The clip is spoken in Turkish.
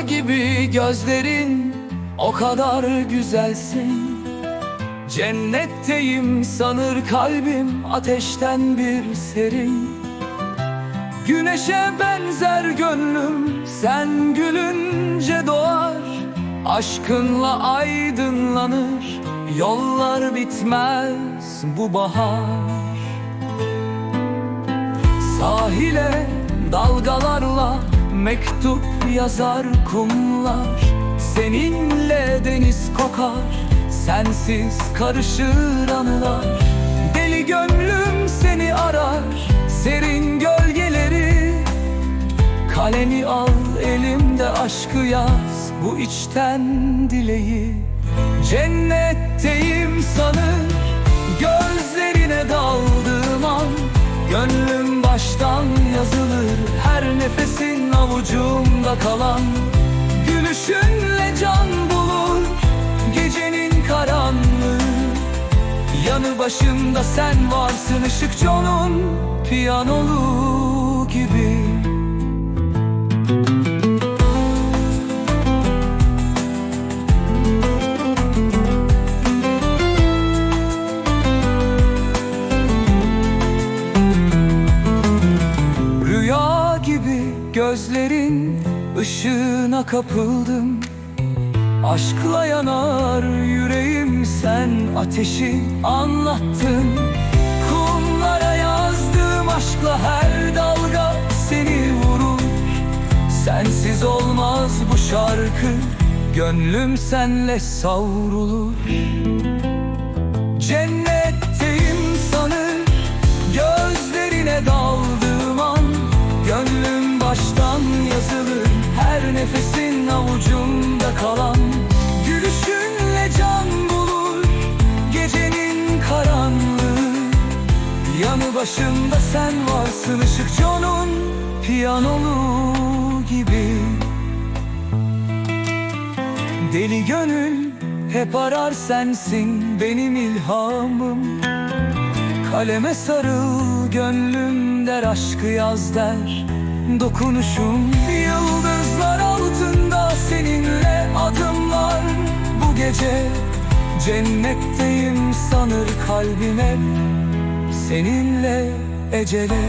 gibi gözlerin o kadar güzelsin. Cennetteyim sanır kalbim ateşten bir serin. Güneşe benzer gönlüm sen gülünce doğar. Aşkınla aydınlanır yollar bitmez bu bahar. Sahile dalgalarla mektup yazar kumlar. Seninle deniz kokar, sensiz karışır anılar. Deli gönlüm seni arar, serin gölgeleri. Kalemi al elimde aşkı yaz, bu içten dileği. Cennetteyim sanır, gözlerine daldığım an. Gönlüm baştan yazılır Her nefesin avucumda kalan. Gülüşünle can bulur Gecenin karanlığı. Yanı başımda sen varsın ışık John'un piyanolu gibi gözlerin ışığına kapıldım. Aşkla yanar yüreğim sen ateşi anlattın. Kumlara yazdığım aşkla her dalga seni vurur. Sensiz olmaz bu şarkı Gönlüm senle savrulur. Cennetteyim avucumda kalan Gülüşünle can bulur Gecenin karanlığı. Yanı başımda sen varsın ışık John'un piyanolu gibi. Deli gönül hep arar sensin benim ilhamım. Kaleme sarıl gönlüm der aşkı yaz der Dokunuşum. Yıldızlar altında seninle adımlar Bu gece cennetteyim sanır kalbim hep Seninle ecele